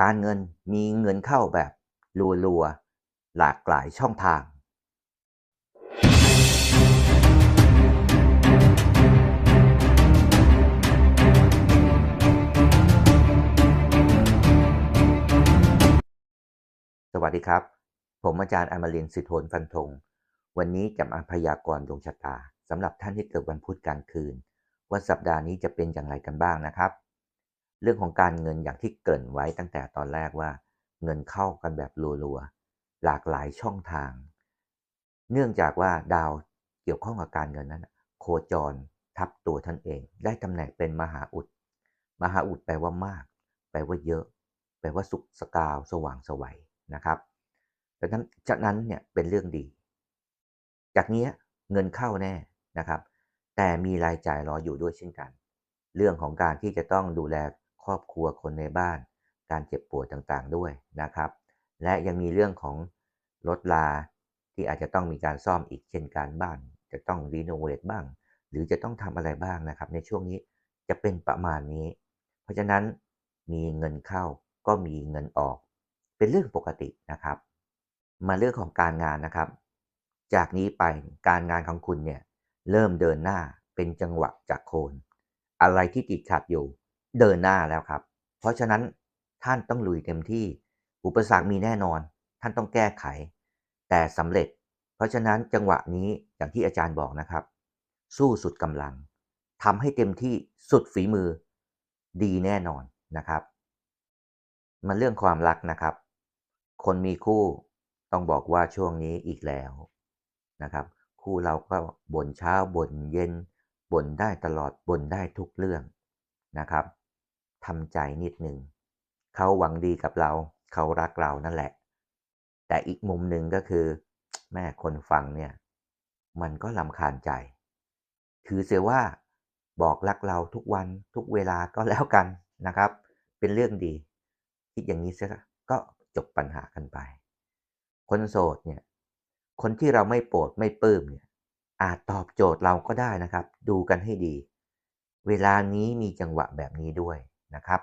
การเงินมีเงินเข้าแบบรัวๆ หลากหลายช่องทาง สวัสดีครับ ผมอาจารย์อมรินสิทธนฟันธง วันนี้จะมาพยากรณ์ดวงชะตาสำหรับท่านที่เกิดวันพุธกลางคืน ว่าสัปดาห์นี้จะเป็นอย่างไรกันบ้างนะครับ เรื่องของการเงินอย่างที่เกริ่นไว้ตั้งแต่ตอนแรกว่า เงินเข้ากันแบบรัวๆหลากหลายช่องทาง เนื่องจากว่าดาวเกี่ยวข้องกับการเงินนั้น โคจรทับตัวท่านเอง ได้ตำแหน่งเป็นมหาอุด มหาอุดแปลว่ามาก แปลว่าเยอะ แปลว่าสุขสกาวสว่างสวัยนะครับดังนั้นจากนั้นเนี่ยเป็นเรื่องดี จากนี้เงินเข้าแน่นะครับ แต่มีรายจ่ายรออยู่ด้วยเช่นกัน เรื่องของการที่จะต้องดูแล ครอบครัวคนในบ้าน การเจ็บปวยต่างๆด้วยนะครับ และยังมีเรื่องของรถลาที่อาจจะต้องมีการซ่อมอีกเช่นการบ้าน จะต้องรีโนเวทบ้าง หรือจะต้องทำอะไรบ้างนะครับ ในช่วงนี้จะเป็นประมาณนี้ เพราะฉะนั้นมีเงินเข้าก็มีเงินออก เป็นเรื่องปกตินะครับ มาเรื่องของการงานนะครับ จากนี้ไปการงานของคุณเนี่ยเริ่มเดินหน้าเป็นจังหวะจากโคน อะไรที่ติดขัดอยู่ เดินหน้าแล้วครับ เพราะฉะนั้นท่านต้องลุยเต็มที่ อุปสรรคมีแน่นอน ท่านต้องแก้ไข แต่สำเร็จ เพราะฉะนั้นจังหวะนี้อย่างที่อาจารย์บอกนะครับ สู้สุดกำลังทำให้เต็มที่สุดฝีมือ ดีแน่นอนนะครับมาเรื่องความรักนะครับ คนมีคู่ต้องบอกว่าช่วงนี้อีกแล้วนะครับ คู่เราก็บ่นเช้าบ่นเย็นบ่นได้ตลอดบ่นได้ทุกเรื่องนะครับ ทำใจนิดหนึ่งเขาหวังดีกับเราเขารักเรานั่นแหละ แต่อีกมุมหนึ่งก็คือ แม่คนฟังเนี่ย มันก็ลำคาญใจ ถือเสียว่าบอกรักเราทุกวันทุกเวลาก็แล้วกันนะครับ เป็นเรื่องดี คิดอย่างนี้เสียก็จบปัญหากันไป คนโสดเนี่ย คนที่เราไม่โปรดไม่ปลื้มเนี่ย อาจตอบโจทย์เราก็ได้นะครับ ดูกันให้ดี เวลานี้มีจังหวะแบบนี้ด้วย นะครับ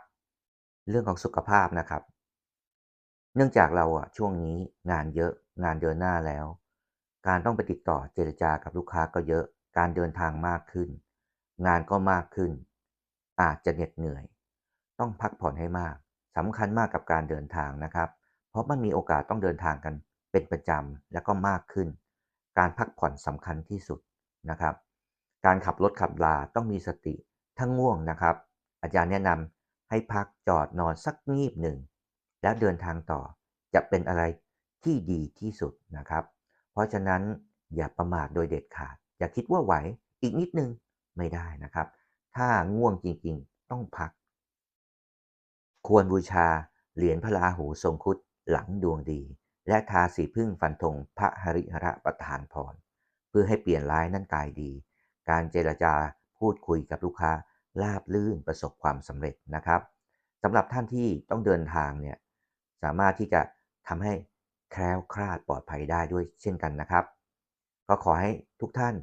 เรื่องของสุขภาพนะครับ เนื่องจากเราอะช่วงนี้งานเยอะงานเดินหน้าแล้ว การต้องไปติดต่อเจรจากับลูกค้าก็เยอะ การเดินทางมากขึ้น งานก็มากขึ้น อาจจะเหน็ดเหนื่อย ต้องพักผ่อนให้มากสำคัญมากกับการเดินทางนะครับ เพราะมันมีโอกาสต้องเดินทางกันเป็นประจำและก็มากขึ้น การพักผ่อนสำคัญที่สุดนะครับ การขับรถขับลาต้องมีสติถ้าง่วงนะครับ อาจารย์แนะนำ ให้พักจอดนอนสักงีบหนึ่ง แล้วเดินทางต่อจะเป็นอะไรที่ดีที่สุดนะครับ เพราะฉะนั้นอย่าประมาทโดยเด็ดขาด อย่าคิดว่าไหวอีกนิดนึงไม่ได้นะครับ ถ้าง่วงจริงๆ ต้องพัก ควรบูชาเหรียญพระราหูทรงคุดหลังดวงดี และทาสีพึ่งฟันธงพระหริหระประทานพร เพื่อให้เปลี่ยนร้ายนั่นกายดี การเจรจาพูดคุยกับลูกค้า ราบลื่นประสบความสำเร็จนะครับสำหรับท่านที่ต้องเดินทางเนี่ยสามารถที่จะทำให้แคล้วคลาดปลอดภัยได้ด้วยเช่นกันนะครับ ก็ขอให้ทุกท่าน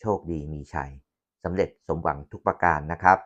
โชคดีมีชัยสำเร็จสมหวังทุกประการนะครับ